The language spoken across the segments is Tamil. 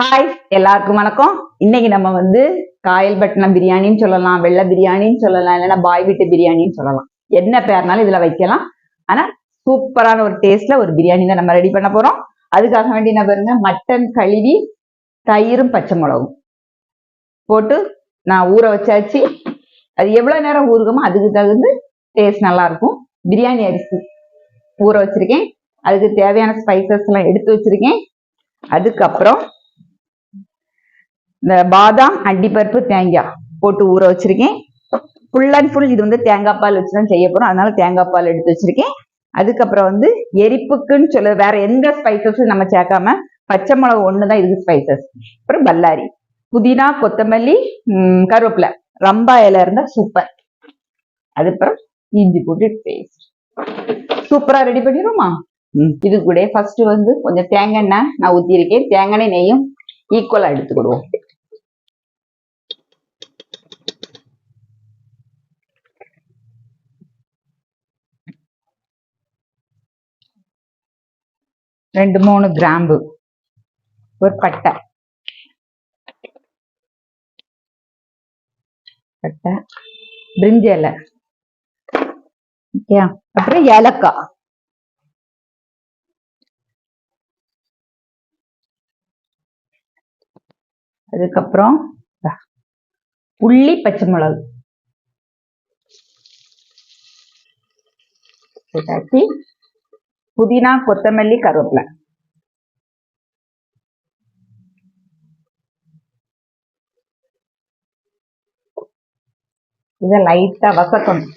ஹாய் எல்லாருக்கும் வணக்கம். இன்னைக்கு நம்ம வந்து காயல் பட்டினம் பிரியாணின்னு சொல்லலாம் வெள்ளை பிரியாணின்னு சொல்லலாம் இல்லைன்னா பாய் வீட்டு பிரியாணின்னு சொல்லலாம். என்ன பேர்னாலும் இதுல வைக்கலாம். ஆனா சூப்பரான ஒரு டேஸ்ட்ல ஒரு பிரியாணி தான் நம்ம ரெடி பண்ண போறோம். அதுக்காக வேண்டி என்ன பாருங்க மட்டன் கழுவி தயிரும் பச்சை மிளகும் போட்டு நான் ஊற வச்சாச்சு. அது எவ்வளவு நேரம் ஊறுகமோ அதுக்கு தகுந்து டேஸ்ட் நல்லா இருக்கும். பிரியாணி அரிசி ஊற வச்சிருக்கேன். அதுக்கு தேவையான ஸ்பைசஸ் எல்லாம் எடுத்து வச்சிருக்கேன். அதுக்கப்புறம் இந்த பாதாம் அண்டிப்பருப்பு தேங்காய் போட்டு ஊற வச்சிருக்கேன். ஃபுல் அண்ட் ஃபுல் இது வந்து தேங்காய் பால் வச்சு தான் செய்ய போறோம். அதனால தேங்காய் பால் எடுத்து வச்சிருக்கேன். அதுக்கப்புறம் வந்து எரிப்புக்குன்னு சொல்ல வேற எந்த ஸ்பைசஸும் நம்ம சேர்க்காம பச்சை மிளகு ஒன்று தான் இதுக்கு ஸ்பைசஸ் அப்புறம் பல்லாரி புதினா கொத்தமல்லி கருவேப்பிலை. ரம்பா இலை இருந்தா சூப்பர் அதுக்கப்புறம் இஞ்சி போட்டு பேஸ்ட் சூப்பரா ரெடி பண்ணிடுவோமா? இது கூட ஃபர்ஸ்ட் வந்து கொஞ்சம் தேங்காய் எண்ணெய் நான் ஊத்திருக்கேன் தேங்காய் நெய்யும் ஈக்குவலா எடுத்துக்கிடுவோம். ரெண்டு மூணு கிராம்பு. ஒரு பட்டை. பட்டை. பிரிஞ்சி இலை. ஓகே அப்புறம் ஏலக்காய் அதுக்கப்புறம் புள்ளி பச்சை மிளகு. போட்டாச்சு புதினா கொத்தமல்லி கருவேப்பிலை. இதை லைட்டா வசக்கணும்.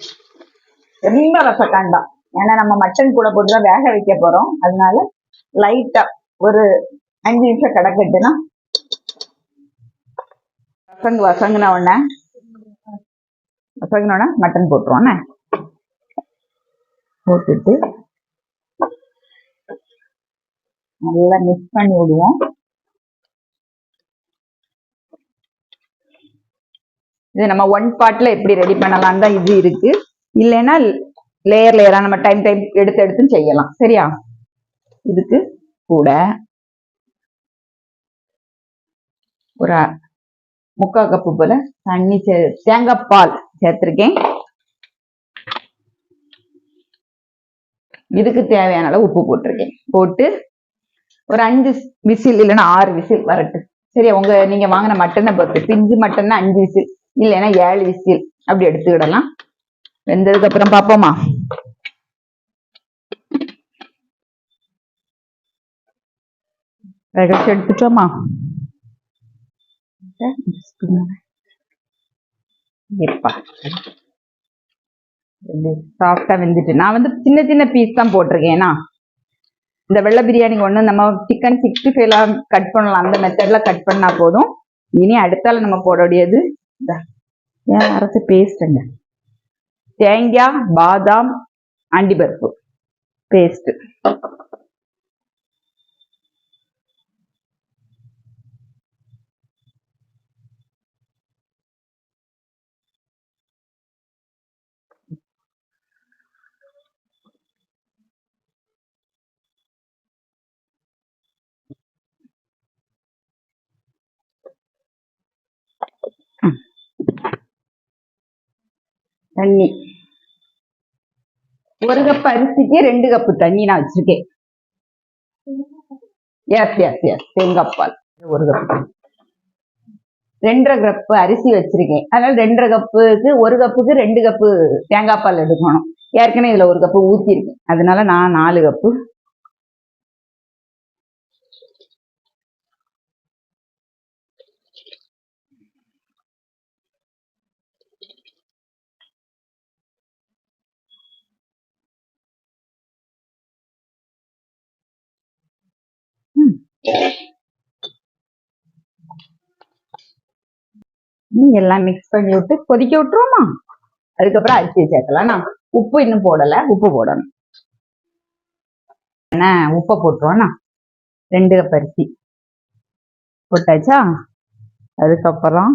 ரொம்ப வசக்காண்டாம் ஏன்னா நம்ம மட்டன் கூட போட்டுதான் வேக வைக்க போறோம். அதனால லைட்டா ஒரு அஞ்சு நிமிஷம் கிடக்கட்டுனா வசங்கு வசங்கின உடனே வசங்குன உடனே மட்டன் போட்டுருவோண்ணே போட்டுட்டு நல்லா மிக்ஸ் பண்ணி விடுவோம். இது நம்ம ஒன் பார்ட்ல எப்படி ரெடி பண்ணலாம் தான் இது இருக்கு. இல்லைன்னா லேயர் லேயரா நம்ம டைம் டைம் எடுத்து எடுத்து செய்யலாம். சரியா? இதுக்கு கூட ஒரு முக்கால் கப்பு போல தண்ணி சே தேங்காய் பால் சேர்த்திருக்கேன். இதுக்கு தேவையான அளவு உப்பு போட்டிருக்கேன். போட்டு ஒரு அஞ்சு விசில் இல்லைன்னா ஆறு விசில் வரட்டு. சரியா? உங்க நீங்க வாங்கின மட்டனை பொறுத்து. பிஞ்சு மட்டன்னா அஞ்சு விசில் இல்லைன்னா ஏழு விசில். அப்படி எடுத்துக்கிடலாம். வெந்ததுக்கு அப்புறம் பார்ப்போமா? ரெகச்சு எடுத்துட்டோமா? சாஃப்டா வெந்துட்டு. நான் வந்து சின்ன சின்ன பீஸ் தான் போட்டிருக்கேன். ஏன்னா இந்த வெள்ளை பிரியாணிக்கு ஒன்று நம்ம சிக்கன் சிக்ஸ்டி ஃபைவ்லாம் கட் பண்ணலாம். அந்த மெத்தட்ல கட் பண்ணா போதும். இனி அடுத்தால நம்ம போட வேண்டியது இந்த ஏன் அரைச்ச பேஸ்ட்டுங்க தேங்காய் பாதாம் அண்டிபருப்பு பேஸ்ட் தண்ணி. ஒரு கப் அரிசிக்கு ரெண்டு கப்பு தண்ணி நான் வச்சிருக்கேன். எஸ் எஸ் எஸ் தேங்காய் பால். ஒரு கப். ரெண்டரை கப்பு அரிசி வச்சிருக்கேன். அதனால ரெண்டரை கப்புக்கு ஒரு கப்புக்கு ரெண்டு கப்பு தேங்காய் பால் எடுக்கணும். ஏற்கனவே இதுல ஒரு கப்பு ஊத்திருக்கேன். அதனால நான் நாலு கப்பு எல்லாம் மிக்ஸ் பண்ணி விட்டு கொதிக்க விட்டுருவோமா? அதுக்கப்புறம் அரிசியை சேர்க்கலாம். நான் உப்பு இன்னும் போடல. உப்பு போடணும். என்ன உப்பை போட்டுருவோண்ணா ரெண்டு கப் அரிசி போட்டாச்சா? அதுக்கப்புறம்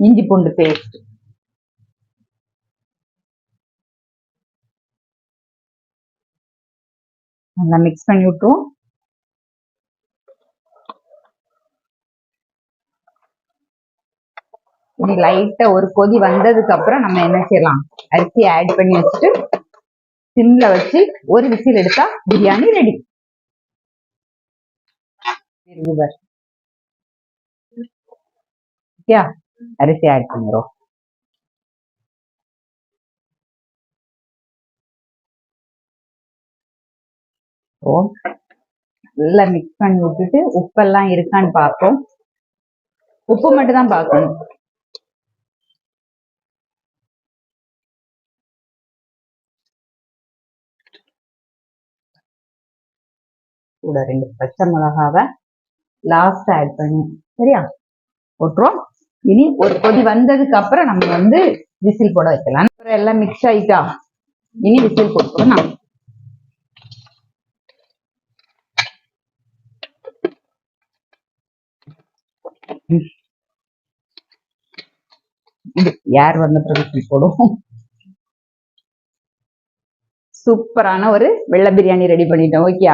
இஞ்சி பூண்டு பேஸ்ட் நல்லா மிக்ஸ் பண்ணி விட்டுருவோம். இனி லைட்டா ஒரு கொதி வந்ததுக்கு அப்புறம் நம்ம என்ன செய்யலாம்? அரிசி ஆட் பண்ணி வச்சுட்டு சிம்ல வச்சு ஒரு விசில் எடுத்தா பிரியாணி ரெடி அரிசி ஆட் பண்ணிடுறோம். நல்லா மிக்ஸ் பண்ணி விட்டுட்டு உப்பெல்லாம் இருக்கான்னு பார்ப்போம். உப்பு மட்டும் தான் பார்க்கணும். கூட ரெண்டு பச்சை மிளகாவை லாஸ்ட் ஆட் பண்ணி சரியா? போட்டுருவோம். இனி ஒரு கொதி வந்ததுக்கு அப்புறம் நம்ம வந்து விசில் போட வைக்கலாம். அப்புறம் எல்லாம் மிக்ஸ் ஆயிட்டா? இனி விசில் போட்டுருவோம் நான் யார் வந்த பிறகு போடுவோம்? சூப்பரான ஒரு வெள்ளை பிரியாணி ரெடி பண்ணிட்டோம் ஓகே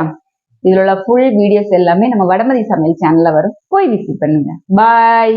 இதுல உள்ள ஃபுல் வீடியோஸ் எல்லாமே நம்ம வடமதி சமையல் சேனல்ல வரும். போய் விசிட் பண்ணுங்க. பாய்